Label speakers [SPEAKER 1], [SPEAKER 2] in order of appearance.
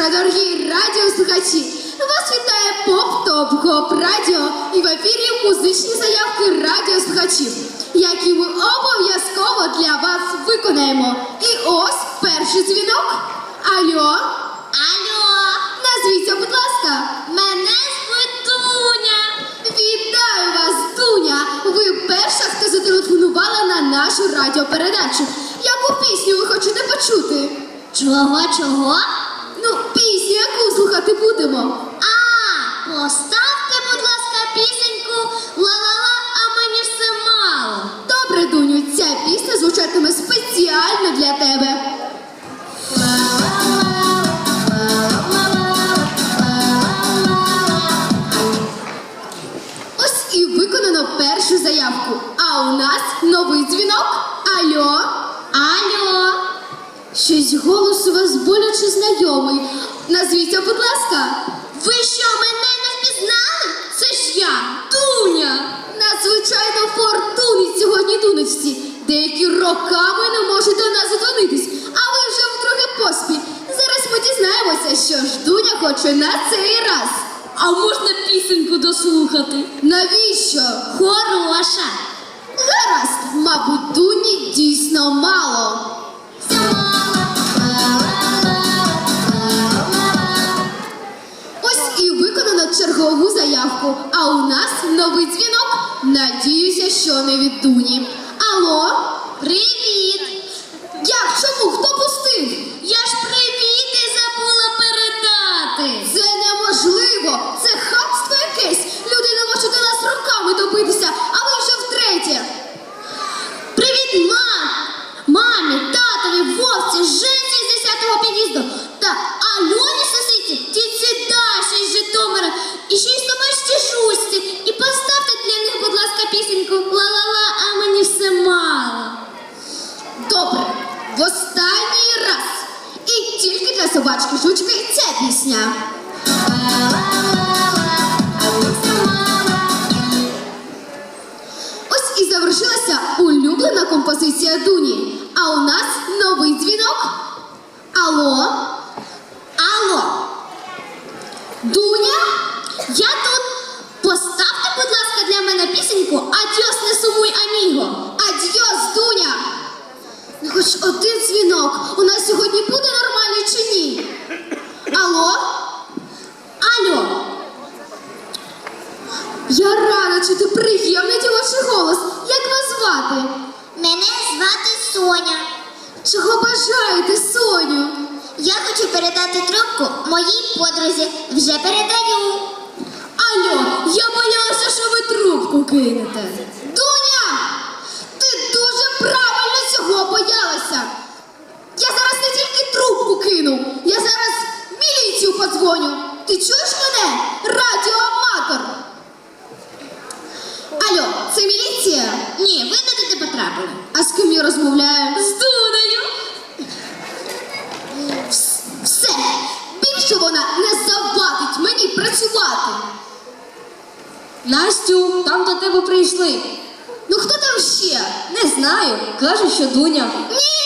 [SPEAKER 1] радіослухачі! Вас вітає поп топ гоп радіо і в ефірі музичні заявки радіослухачів, які ми обов'язково для вас виконаємо. І ось перший дзвінок. Алло,
[SPEAKER 2] Алло,
[SPEAKER 1] назвіться, будь ласка.
[SPEAKER 2] мене звуть Дуня.
[SPEAKER 1] Вітаю вас, Дуня! Ви перша, хто зателефонувала на нашу радіопередачу. Яку пісню ви хочете почути?
[SPEAKER 2] Чого, чого?
[SPEAKER 1] Пісню, яку слухати будемо?
[SPEAKER 2] А, поставте, будь ласка, пісеньку Ла-ла-ла, а мені все мало.
[SPEAKER 1] Добре, Дуню, ця пісня звучатиме спеціально для тебе. Ось і виконано першу заявку. А у нас новий дзвінок. Алло.
[SPEAKER 2] Алло,
[SPEAKER 1] Щось голос у вас боляче знайомий. Назвіться, будь ласка.
[SPEAKER 2] ви що, мене не впізнали? Це ж я, Дуня.
[SPEAKER 1] Надзвичайно фортуні сьогодні дуночці. Деякі роками не можуть до нас задзвонитись, а ви вже вдруге поспіль. Зараз ми дізнаємося, що ж Дуня хоче на цей раз.
[SPEAKER 2] А можна пісеньку дослухати?
[SPEAKER 1] Навіщо?
[SPEAKER 2] Хороша.
[SPEAKER 1] Гаразд, мабуть, Дуні дійсно мало. Чергову заявку. А у нас новий дзвінок. Надіюся, що не від Дуні. Алло?
[SPEAKER 2] Привіт! Собачці І поставте для них, будь ласка, пісеньку Ла-ла-ла, а мені все мало.
[SPEAKER 1] Добре, в останній раз. І тільки для собачки жучки ця пісня. Ось і завершилася улюблена композиція Дуні. А у нас новий дзвінок. Алло?
[SPEAKER 2] Алло,
[SPEAKER 1] Дуня?
[SPEAKER 2] я тут. Поставте, будь ласка, для мене пісеньку Адьос, не сумуй, аміго.
[SPEAKER 1] Адьос, Дуня! Ну, хоч один дзвінок. У нас сьогодні буде нормальний чи ні? Алло?
[SPEAKER 2] Алло.
[SPEAKER 1] Я рада чути приємний дівочий голос. Як вас звати?
[SPEAKER 2] Мене звати Соня.
[SPEAKER 1] Чого бажаєте, Соню?
[SPEAKER 2] Я хочу передати трубку моїй подрузі. Вже передаю.
[SPEAKER 1] Трубку кинете. Дуня! Ти дуже правильно цього боялася. Я зараз не тільки трубку кину, я зараз міліцію подзвоню. Ти чуєш мене? Радіоаматор. Алло, це міліція?
[SPEAKER 2] Ні, ви не туди потрапили.
[SPEAKER 1] А з ким я розмовляю?
[SPEAKER 2] З
[SPEAKER 3] Настю, там до тебе прийшли.
[SPEAKER 1] Ну хто там ще?
[SPEAKER 3] Не знаю. Кажуть, що Дуня.
[SPEAKER 1] Ні,